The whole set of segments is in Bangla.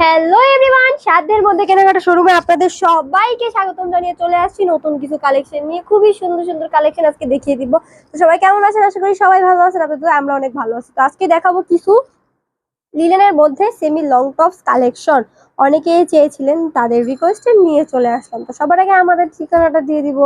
হ্যালো এভরিওয়ান সাধ্যের মধ্যে কেনাকাটা শোরুমে আপনাদের সবাইকে স্বাগতম জানিয়ে চলে আসছি নতুন কিছু কালেকশন নিয়ে। খুবই সুন্দর সুন্দর কালেকশন আজকে দেখিয়ে দিব। তো সবাই কেমন আছেন? আশা করি সবাই ভালো আছেন। আপনাদের আমরা অনেক ভালো আছি। তো আজকে দেখাবো কিছু লিলেনের মধ্যে সেমি লং টপস কালেকশন অনেকেই চেয়েছিলেন তাদের রিকোয়েস্টে নিয়ে চলে আসলাম। তো সবার আগে আমাদের ঠিকানাটা দিয়ে দিব।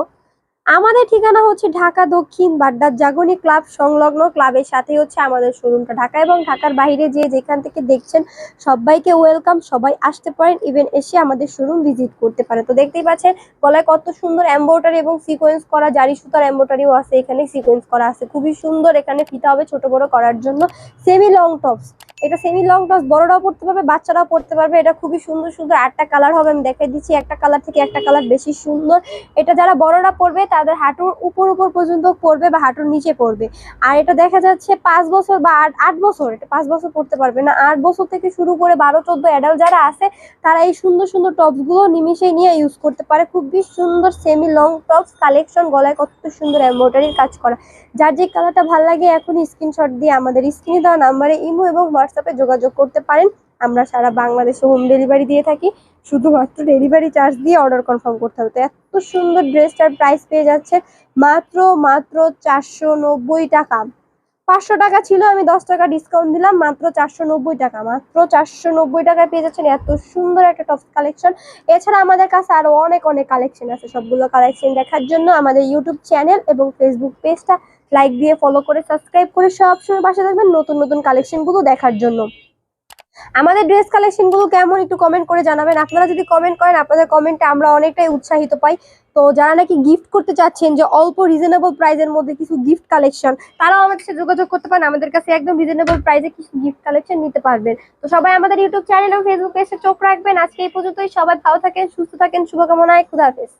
আমাদের ঠিকানা হচ্ছে ঢাকা দক্ষিণ বাড্ডার জাগনি ক্লাব সংলগ্ন ক্লাবের সাথে হচ্ছে আমাদের শোরুমটা। ঢাকা এবং ঢাকার বাইরে যে যেখান থেকে দেখছেন, সবাইকে ওয়েলকাম সবাই আসতে পারেন। ইভেন এসে আমাদের শোরুম ভিজিট করতে পারেন তো দেখতেই পাচ্ছেন, গলায় কত সুন্দর এম্ব্রয়ডারি এবং সিকোয়েন্স করা, জারি সুতার এম্ব্রয়ডারিও আছে। এখানে সিকোয়েন্স করা আছে। খুবই সুন্দর এখানে ফিতা হবে ছোট বড় করার জন্য। সেমি লং টপস এটা সেমি লং টপস বড়রাও পড়তে পারবে, বাচ্চারাও পড়তে পারবে। এটা খুবই সুন্দর সুন্দর আটটা কালার হবে, আমি দেখাই দিচ্ছি। একটা কালার থেকে একটা কালার বেশি সুন্দর। এটা যারা বড়রা পড়বে, তাদের হাঁটুর উপর উপর পর্যন্ত পড়বে বা হাঁটুর নিচে পড়বে। আর এটা দেখা যাচ্ছে পাঁচ বছর বা আট আট বছর, এটা পাঁচ বছর পড়তে পারবে না। আট বছর থেকে শুরু করে বারো, চোদ্দ অ্যাডাল্ট যারা আছে, তারা এই সুন্দর সুন্দর টপসগুলো নিমিশে নিয়ে ইউজ করতে পারে। খুবই সুন্দর সেমি লং টপস কালেকশন গলায় কত সুন্দর এমব্রয়ডারির কাজ করা। যার যে কালারটা ভালো লাগে, এখনই স্ক্রিনশট দিয়ে আমাদের স্ক্রিনে দেওয়া নাম্বারে ইমো এবং হোয়াটসঅ্যাপে যোগাযোগ করতে পারেন। আমরা সারা বাংলাদেশে হোম ডেলিভারি দিয়ে থাকি। শুধুমাত্র ডেলিভারি চার্জ দিয়ে অর্ডার কনফার্ম করতে হবে। তো এত সুন্দর ড্রেসটার প্রাইস পেয়ে যাচ্ছে মাত্র মাত্র চারশো নব্বই টাকা। পাঁচশো টাকা ছিল, আমি দশ টাকা ডিসকাউন্ট দিলাম, মাত্র চারশো নব্বই টাকা, মাত্র চারশো নব্বই টাকায় পেয়ে যাচ্ছেন এত সুন্দর একটা টপস কালেকশন এছাড়া আমাদের কাছে আরও অনেক অনেক কালেকশন আছে, সবগুলো কালেকশন দেখার জন্য আমাদের ইউটিউব চ্যানেল এবং ফেসবুক পেজটা লাইক দিয়ে ফলো করে সাবস্ক্রাইব করে সবসময় পাশে থাকবেন নতুন নতুন কালেকশনগুলো দেখার জন্য। আমাদের ড্রেস কালেকশনগুলো কেমন একটু কমেন্ট করে জানাবেন। আপনারা যদি কমেন্ট করেন, আপনাদের কমেন্টে আমরা অনেকটাই উৎসাহিত পাই। তো যারা নাকি গিফট করতে চাচ্ছেন যে অল্প রিজনেবল প্রাইজের মধ্যে কিছু গিফট কালেকশন তারাও আমাদের সাথে যোগাযোগ করতে পারেন। আমাদের কাছে একদম রিজনেবল প্রাইসে কিছু গিফট কালেকশন নিতে পারবেন। তো সবাই আমাদের ইউটিউব চ্যানেল ও ফেসবুক পেজে চোখ রাখবেন। আজকে এই পর্যন্তই। সবাই ভালো থাকেন, সুস্থ থাকেন, শুভকামনায়। খুদা হাফেজ।